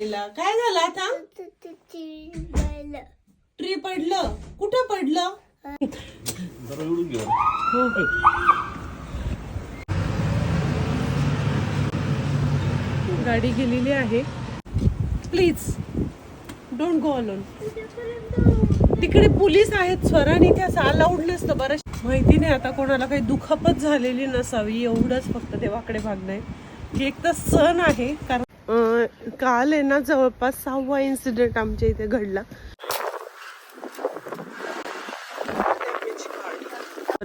तिला काय झालं आता? ट्री पडलं. कुठं पडलं? गाडी गेलेली आहे. प्लीज डोंट गो अलोन तिकडे पोलीस आहेत स्वराने त्या अलाउड नसतं बरं. माहिती नाही आता कोणाला काही दुखापत झालेली नसावी एवढंच फक्त देवाकडे भागणं आहे. की एक तर सण आहे कारण काल आहे ना जवळपास सहावा इन्सिडेंट आमच्या इथे घडला.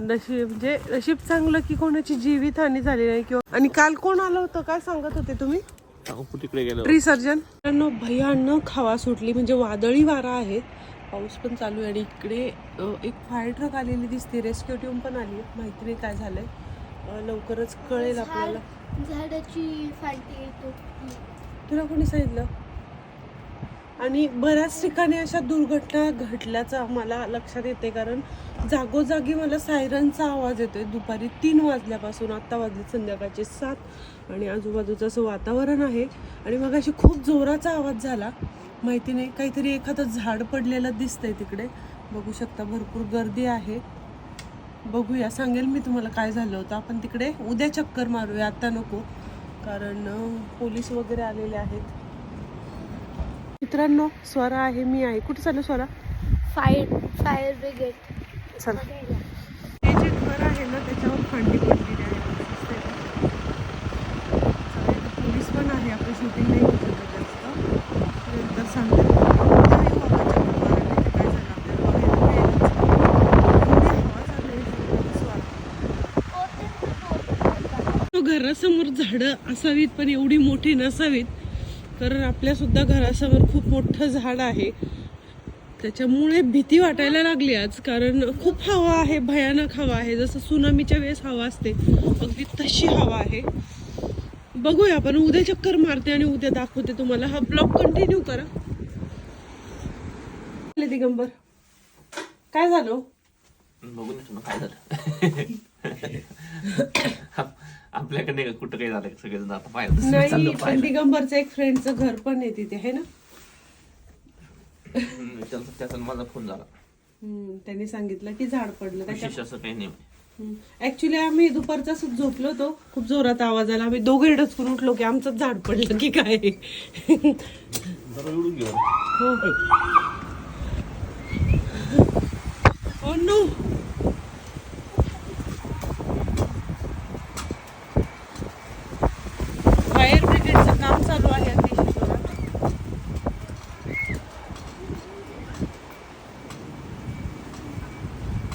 नशीब म्हणजे नशीब चांगलं की कोणाची जीवितहानी झाली नाही किंवा आणि काल कोण आलं होतं? काय सांगत होते तुम्ही? तिकडे गेलो? ट्री सर्जन मित्रांनो भयानक हवा सुटली म्हणजे वादळी वारा आहे. पाऊस पण चालू आहे आणि इकडे एक फायर ट्रक आलेली दिसते. रेस्क्यू टीम पण आली आहे. माहिती नाही काय झालंय. लवकरच कळेल आपल्याला. झाडाची फाटी तुला कोणी सांगितलं? आणि बऱ्याच ठिकाणी अशा दुर्घटना घडल्याचं आम्हाला लक्षात येते कारण जागोजागी मला सायरनचा आवाज येतोय. दुपारी तीन वाजल्यापासून आत्ता वाजले संध्याकाळचे सात आणि आजूबाजूचं असं वातावरण आहे. आणि मग अशी खूप जोराचा आवाज झाला. माहिती नाही काहीतरी एखादं झाड पडलेलं दिसतंय तिकडे. बघू शकता भरपूर गर्दी आहे. बघूया सांगेल मी तुम्हाला काय झालं होतं. आपण तिकडे उद्या चक्कर मारूया आत्ता नको. कारण पोलीस वगैरे आलेले आहेत. मित्रांनो स्वरा आहे मी आहे. कुठे चालू स्वरा? Fire fire brigade. चला. हे जे घर आहे ना त्याच्यावर फांदी पडलेली आहे. पोलीस पण आहे आपलं शूटिंग नाही होत जास्त नंतर सांगते उद्या येऊ आपण चक्कर मारायला. इथे काय झालं आपल्याला बघायला मिळेलच. एवढी हवा चालू आहे इथं, स्वरा. तो घरासमोर झाडं असावीत पण एवढी मोठी नसावीत. कारण आपल्यासुद्धा घरासमोर खूप मोठं झाड आहे. त्याच्यामुळे भीती वाटायला लागली आज कारण खूप हवा आहे भयानक हवा आहे. जसं सुनामीच्या वेळेस हवा असते अगदी तशी हवा आहे. बघूया आपण उद्या चक्कर मारते आणि उद्या दाखवते तुम्हाला. हा ब्लॉग कंटिन्यू करा. दिगंबर काय झालं हो? बघून काय झालं. आपल्याकडे नाही का कुठं काही झालं का सगळेजण? आता पाहिलं नाही चाललं पण पाहिलं. दिगंबरचं एक फ्रेंडचं घर पण आहे तिथे आहे ना? हम्म, त्याचा त्याचा माझा फोन झाला. हम्म, त्यांनी सांगितलं की झाड पडलं. त्याच्या विशेष असं काही नाही. ऍक्च्युली आम्ही दुपारचा असंच झोपलो होतो. खूप जोरात आवाज आला. आम्ही दोघे डचकून उठलो की आमचं झाड पडलं की काय? जरा उडून घेऊ हो. Oh no! फायर ब्रिगेडचं काम चालू आहे अतिशय जोरात.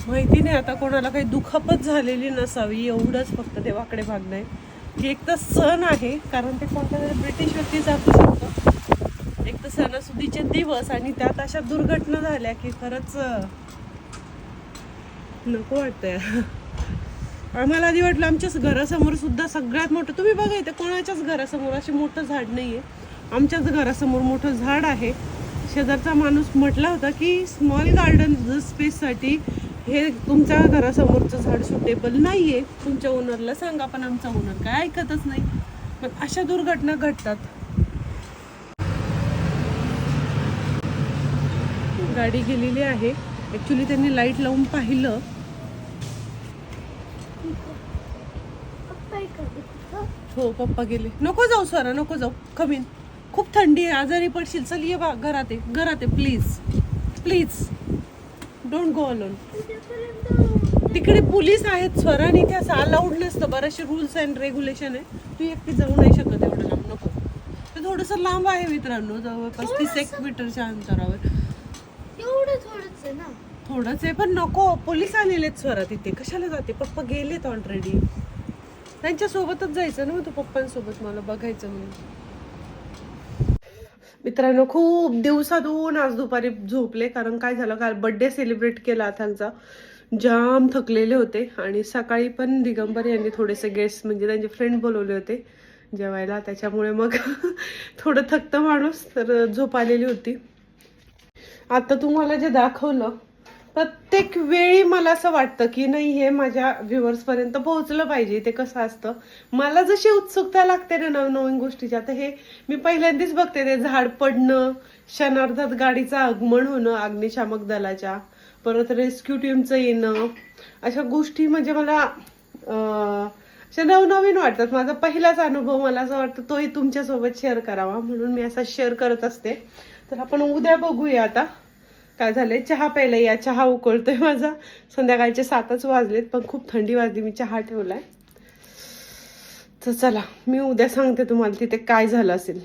माहिती नाही आता कोणाला काही दुखापत झालेली नसावी एवढंच फक्त देवाकडे भागणं आहे म्हणजे की एक तर सण आहे कारण ते कोणत्या तरी ब्रिटिश व्यक्ती जात शकतं एक तर सणासुदीचे दिवस आणि त्यात अशा दुर्घटना झाल्या की खरंच नको वाटतंय. आम्हाला आधी वाटलं आमच्याच घरासमोर सुद्धा सगळ्यात मोठं तुम्ही बघा इथे कोणाच्याच घरासमोर असे मोठं झाड नाहीये. आमच्याच घरासमोर मोठं झाड आहे. शेजारचा माणूस म्हटला होता की स्मॉल गार्डन स्पेससाठी हे तुमच्या घरासमोरचं झाड सुटेबल नाही आहे तुमच्या ओनरला सांगा पण आमचा ओनर काय ऐकतच नाही. पण अशा दुर्घटना घडतात. गाडी गेलेली आहे. ॲक्च्युली त्यांनी लाइट लावून पाहिलं. हो पप्पा गेले. नको जाऊ सरा नको जाऊ. कमीन खूप थंडी आहे. आजारी पडशील. चल ये बा घरात आहे घरात please please don't go alone तिकडे पोलीस आहेत स्वराने ते असं अलाउड नसतं बरेचसे रुल्स अँड रेग्युलेशन आहे. तू एकटी जाऊ नाही शकत एवढं लांब. नको. ते थोडंसं लांब आहे मित्रांनो. जवळपास तीस एक मीटरच्या अंतरावर. एवढं थोडंच आहे ना? थोडंच आहे पण नको. पोलीस आलेले आहेत स्वरा तिथे. कशाला जाते? पप्पा गेलेत ऑलरेडी त्यांच्या सोबतच जायचं ना मग तो? पप्पांसोबत मला बघायचं म्हणून. मित्रांनो खूप दिवसातून आज दुपारी झोपले कारण काय झालं काल बड्डे सेलिब्रेट केला त्यांचा. जाम थकलेले होते आणि सकाळी पण दिगंबर यांनी थोडेसे गेस्ट म्हणजे त्यांचे फ्रेंड बोलवले होते जेवायला. त्याच्यामुळे मग थोडं थकतं माणूस तर झोप आलेली होती. आता तुम्हाला जे दाखवलं प्रत्येक वेळी मला असं वाटतं की नाही हे माझ्या व्ह्युअर्स पर्यंत पोहोचलं पाहिजे. ते कसं असतं? मला जशी उत्सुकता लागते ना नवनवीन गोष्टीच्या गोष्टीची आता हे मी पहिल्यांदाच बघते ते झाड पडणं क्षणार्धात गाडीचं आगमन होणं अग्निशामक दलाच्या परत रेस्क्यू टीमचं येणं अशा गोष्टी म्हणजे मला अशा नवनवीन वाटतात. माझा पहिलाच अनुभव मला असं वाटतं तोही तुमच्यासोबत शेअर करावा म्हणून मी असा शेअर करत असते. तर आपण उद्या बघूया आता. काय झालंय? चहा प्यायला या. चहा उकळतोय माझा. संध्याकाळचे सातच वाजलेत पण खूप थंडी वाजली. मी चहा ठेवलाय. तर चला मी उद्या सांगते तुम्हाला तिथे काय झालं असेल.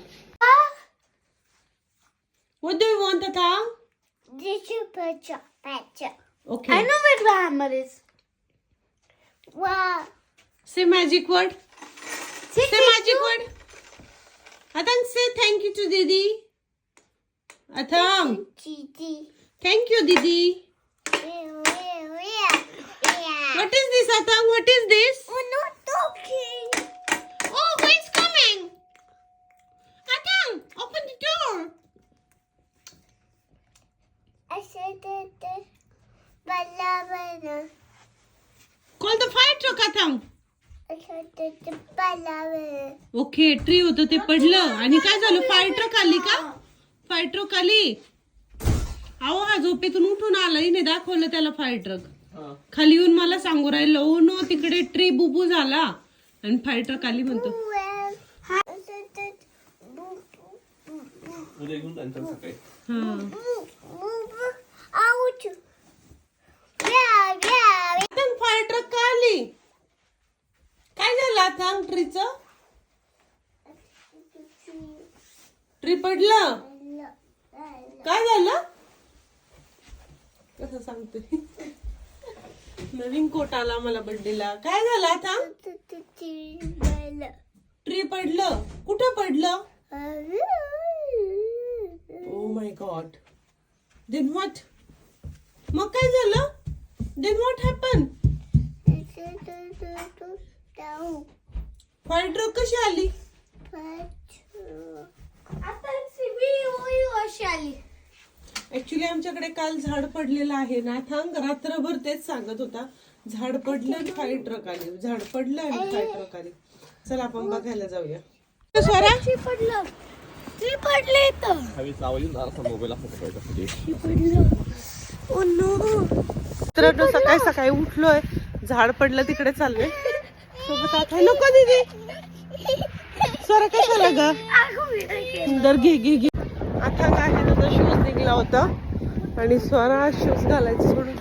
आता से थँक्यू टू दीदी आता दीदी Yeah. Yeah. What is this, Atang? What is this? We're not talking. Oh, who is coming? Atang, open the door. I said that. Balabana. Call the fire truck, Atang. Okay tree होतं ते पडलं आणि काय झालं fire truck आली का fire truck आली अहो हा झोपेतून उठून आला. हिने दाखवलं त्याला फायर ट्रक खाली येऊन मला सांगू राहिलं ओ नो तिकडे ट्री बुबू झाला. आणि फायर ट्रक आली म्हणतो. उद्या घेऊन जायचं सकाळी. हा. फायर ट्रक का आली? काय झालं आता ट्रीच ट्री पडलं? काय झालं? कसं सांगते? नवीन कोट आला मला बर्थडेला काय झालं आता? ट्री पडलं. कुठं पडलं? Oh my god then what मग काय झालं? Then what happen fire truck कशी आली. ऍक्च्युली आमच्याकडे काल झाड पडलेलं आहे ना. थांग रात्रभर तेच सांगत होता. झाड पडलं आणि फायर ट्रक आली. झाड पडलं आणि फायर ट्रक आली. चला आपण बघायला जाऊया. स्वरा! पडलं. ती पडले तर हवी चावली मोबाईल सकाळी सकाळी उठलोय. झाड पडलं तिकडे चाललोय. सोबत आता नको दीदी. स्वरा कशाला ग? सुंदर घे घे घे. आता काय लागला होता. आणि स्वरा शूज घालायचं सोडून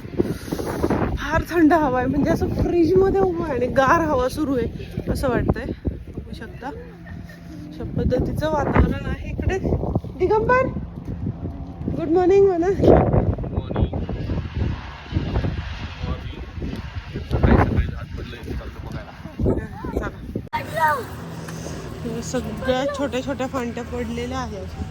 फार थंड हवा आहे. म्हणजे असं फ्रीजमध्ये उभं आहे आणि गार हवा सुरू आहे असं वाटतंय. बघू शकता. अशा पद्धतीचं वातावरण आहे इकडे. दिगंबर गुड मॉर्निंग म्हणा. सगळ्या छोट्या छोट्या फांट्या पडलेल्या आहेत.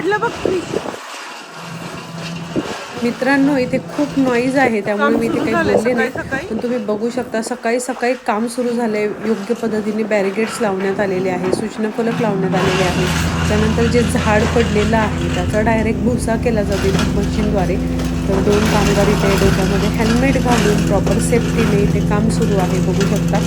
पडलं बघ. मित्रांनो इथे खूप नॉईज आहे त्यामुळे मी इथे काही बोलले नाही. पण तुम्ही बघू शकता सकाळी सकाळी काम सुरू झालंय. योग्य पद्धतीने बॅरिगेड्स लावण्यात आलेले आहे सूचना फलक लावण्यात आलेले आहे. त्यानंतर जे झाड पडलेलं आहे त्याचा डायरेक्ट भुसा केला जातो मशीनद्वारे. तर दोन कामगार इथे डोक्यामध्ये हेल्मेट घालून प्रॉपर सेफ्टीने इथे काम सुरू आहे बघू शकता.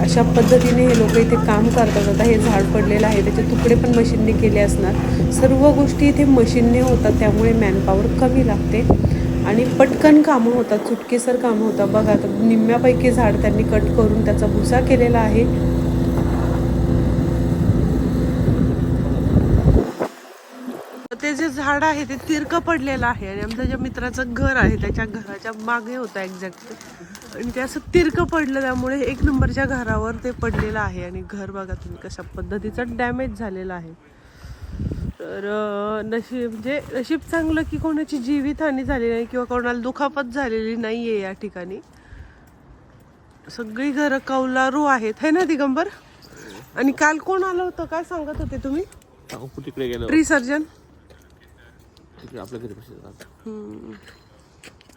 अशा पद्धतीने हे लोक इथे काम करतात. आता हे झाड पडलेलं आहे त्याचे तुकडे पण मशीनने केले असणार. सर्व गोष्टी इथे मशीनने होतात त्यामुळे मॅनपॉवर कमी लागते. आणि पटकन कामं होतात चुटकेसर कामं होतात. बघा आता निम्म्यापैकी झाड त्यांनी कट करून त्याचा भुसा केलेला आहे. ते जे झाड आहे ते तिरकं पडलेलं आहे. आणि आमच्या ज्या मित्राचं घर आहे त्याच्या घराच्या मागे होतं एक्झॅक्ट आणि ते असं तिरकं पडलं त्यामुळे एक नंबरच्या घरावर ते पडलेलं आहे. आणि घर बघा तुम्ही कशा पद्धतीचं डॅमेज झालेलं आहे. तर नशीब म्हणजे नशीब चांगलं की कोणाची जीवितहानी झाली नाही किंवा कोणाला दुखापत झालेली नाही आहे या ठिकाणी. सगळी घरं कौलारू आहेत है ना दिगंबर? आणि काल कोण आलं होतं? काय सांगत होते तुम्ही? तिकडे गेलो? सर्जन आपल्या घरी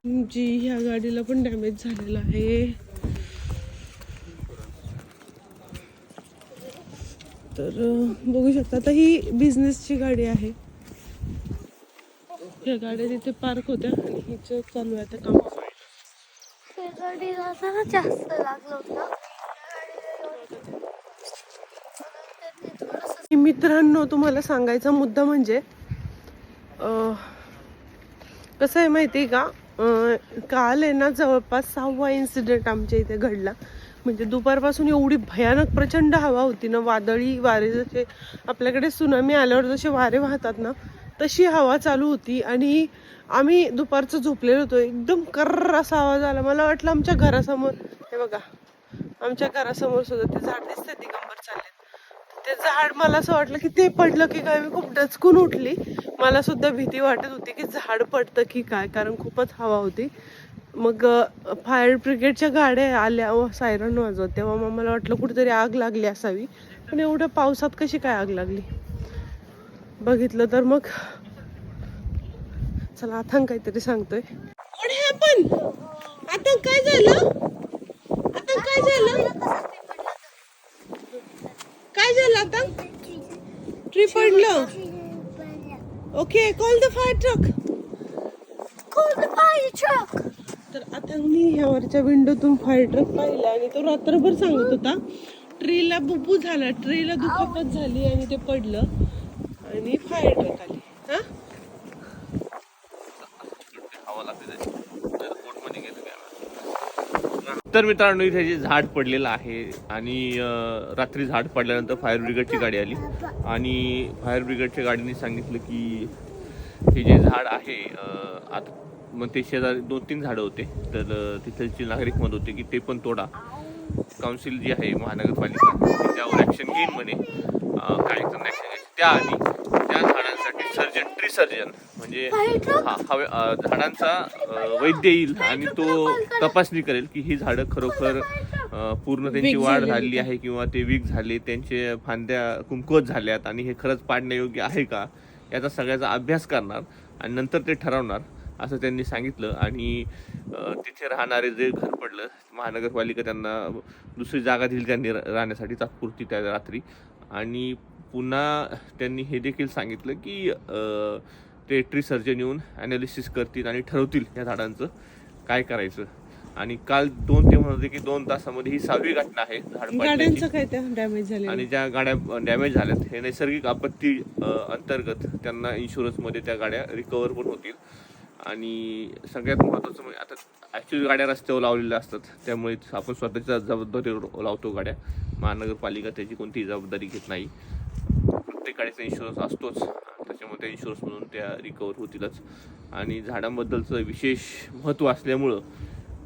जी ह्या गाडीला पण डॅमेज झालेला आहे. तर बघू शकता आता ही बिझनेसची गाडी आहे. ह्या गाड्या तिथे पार्क होत्या आणि हिचं चालू आहे आता काम. त्या गाडीला जरा जास्त लागलं होतं. त्या गाडीला थोडंसं मित्रांनो तुम्हाला सांगायचा मुद्दा म्हणजे कसं आहे माहिती आहे का? काल आहे ना जवळपास सहावा इन्सिडेंट आमच्या इथे घडला. म्हणजे दुपारपासून एवढी भयानक प्रचंड हवा होती ना वादळी वारे जसे आपल्याकडे सुनामी आल्यावर जसे वारे वाहतात ना तशी हवा चालू होती. आणि आम्ही दुपारचं झोपलेलो होतो. एकदम कर्र असा आवाज आला. मला वाटलं आमच्या घरासमोर हे बघा आमच्या घरासमोर सुद्धा ते झाड दिसते दिगंबर चालले ते झाड मला असं वाटलं की ते पडलं की काय? मी खूप डचकून उठली. मला सुद्धा भीती वाटत होती की झाड पडतं की काय? कारण खूपच हवा होती. मग फायर ब्रिगेडच्या गाड्या आल्या व सायरन वाजवत. तेव्हा मग मला वाटलं कुठेतरी आग लागली असावी. पण एवढ्या पावसात कशी काय आग लागली? बघितलं तर मग चला आता काहीतरी सांगतोय. पण आता काय झालं? आता काय झालं काय झालं आता ट्री पडलं okay call the fire truck Call the fire truck! तर आता मी ह्यावरच्या विंडोतून फायर ट्रक पाहिला आणि तो रात्रभर सांगत होता. ट्रीला बुबू झाला. ट्रीला दुखापत झाली आणि ते पडलं. आणि फायर ट्रक आली. हा हवा लागते त्याची. नाहीतर पोटमध्ये गेलं काय. तर मित्रांनो इथे जे झाड पडलेलं आहे आणि रात्री झाड पडल्यानंतर फायर ब्रिगेडची गाडी आली. आणि फायर ब्रिगेडच्या गाडीने सांगितलं की हे जे झाड आहे आता मग ते शेजारी दोन तीन झाडं होते. तर तिथलचे नागरिक म्हणत होते की ते पण तोडा. काउन्सिल जी आहे महानगरपालिका त्यावर ॲक्शन घेईन म्हणे. काय ॲक्शन घ्यायची त्याआधी त्या सर्जन ट्री सर्जन म्हणजे हा हवे झाडांचा वैद्य येईल आणि तो तपासणी करेल की ही झाडं खरोखर पूर्ण त्यांची वाढ झालेली. आहे किंवा ते वीक झाले त्यांचे फांद्या कुमकुवत झाल्यात आणि हे खरंच पाडण्यायोग्य आहे का याचा सगळ्याचा अभ्यास करणार आणि नंतर ते ठरवणार असं त्यांनी सांगितलं. आणि तिथे राहणारे जे घर पडलं महानगरपालिका त्यांना दुसरी जागा दिली त्यांनी रा- राहण्यासाठी तात्पुरती त्या रात्री. आणि पुन्हा त्यांनी हे देखील सांगितलं की ते ट्री सर्जन येऊन ॲनालिसिस करतील आणि ठरवतील या झाडांचं काय करायचं. आणि काल दोन ते म्हणत होते की दोन तासामध्ये ही सहावी घटना आहे झाड काय डॅमेज झाले आणि ज्या गाड्या डॅमेज झाल्यात हे नैसर्गिक आपत्ती अंतर्गत त्यांना इन्शुरन्समध्ये त्या गाड्या रिकवर पण होतील. आणि सगळ्यात महत्त्वाचं म्हणजे आता ॲक्च्युली गाड्या रस्त्यावर लावलेल्या असतात. त्यामुळे आपण स्वतःच्या जबाबदारीवर लावतो गाड्या. महानगरपालिका त्याची कोणतीही जबाबदारी घेत नाही. गाडीचा इन्शुरन्स असतोच. त्याच्यामुळे त्या इन्शुरन्समधून त्या रिकवर होतीलच. आणि झाडांबद्दलचं विशेष महत्त्व असल्यामुळं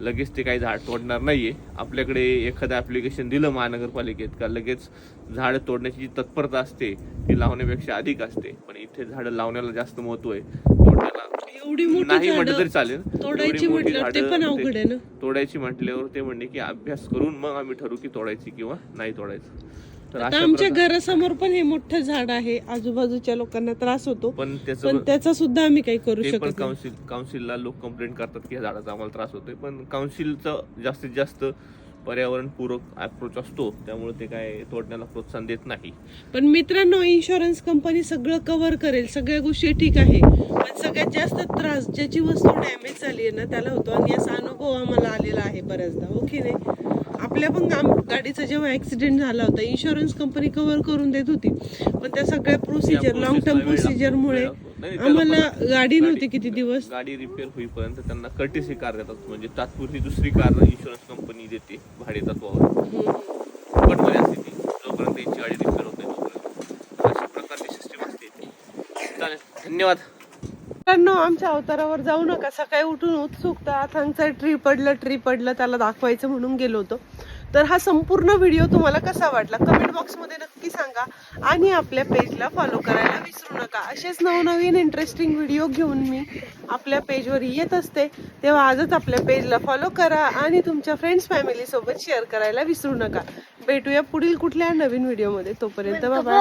लगेच ते काही झाड तोडणार नाहीये. आपल्याकडे एखादं ॲप्लिकेशन दिलं महानगरपालिकेत का लगेच झाड तोडण्याची जी तत्परता असते ती लावण्यापेक्षा अधिक असते. पण इथे झाडं लावण्याला जास्त महत्त्व आहे. तोडण्याला एवढी नाही म्हटलं तरी चालेल. तोडायची म्हटल्यावर आहे तोडायची म्हटल्यावर ते म्हणणे की अभ्यास करून मग आम्ही ठरवू की तोडायची किंवा नाही तोडायचं. तर आता अशा आमच्या प्रकारे घरासमोर पण हे मोठं झाड आहे. आजूबाजूच्या लोकांना त्रास होतो. पण पण त्याचं त्याचा सुद्धा आम्ही काही करू ते पण शकत नाही. काउन्सिल काउन्सिलला लोक कंप्लेंट करतात की या झाडाचा आम्हाला त्रास होतोय. पण काउन्सिलचं जास्तीत जास्त पर्यावरणपूरक अप्रोच असतो. त्यामुळे ते काय तोडण्याला प्रोत्साहन देत नाही. पण मित्रांनो इन्शुरन्स कंपनी सगळं कव्हर करेल. सगळ्या गोष्टी ठीक आहे. पण सगळ्यात जास्त त्रास ज्याची वस्तू डॅमेज झाली आहे ना त्याला होतो. आणि याचा अनुभव आम्हाला आलेला आहे बऱ्याचदा. हो की नाही? आपल्या पण आम- गाडीचा जेव्हा ऍक्सिडेंट झाला होता इन्शुरन्स कंपनी कव्हर करून देत होती. पण त्या सगळ्या प्रोसिजर लॉंग टर्म प्रोसिजरमुळे. नाही, त्या आम्हाला गाडी नव्हती किती दिवस. गाडी रिपेअर होईपर्यंत त्यांना कर्टेसी कार देतात. म्हणजे तात्पुरती दुसरी कार इन्शुरन्स कंपनी देते भाडे तत्वावर. असते ती जोपर्यंत त्यांची गाडी रिपेअर होते तोपर्यंत. अशा प्रकारची सिस्टीम असते. चालेल. धन्यवाद. मित्रांनो आमच्या अवतारावर जाऊ नका. सकाळी उठून उत्सुकता आथांचा ट्री पडलं ट्री पडलं त्याला दाखवायचं म्हणून गेलो होतो. तर हा संपूर्ण व्हिडिओ तुम्हाला कसा वाटला? कमेंट बॉक्समध्ये नक्की सांगा. आणि आपल्या पेजला फॉलो करायला विसरू नका. असेच नवनवीन इंटरेस्टिंग व्हिडिओ घेऊन मी आपल्या पेजवर येत असते. तेव्हा आजच आपल्या पेजला फॉलो करा आणि तुमच्या फ्रेंड्स फॅमिली सोबत शेअर करायला विसरू नका. भेटूया पुढील कुठल्या नवीन व्हिडिओमध्ये. तोपर्यंत बाबा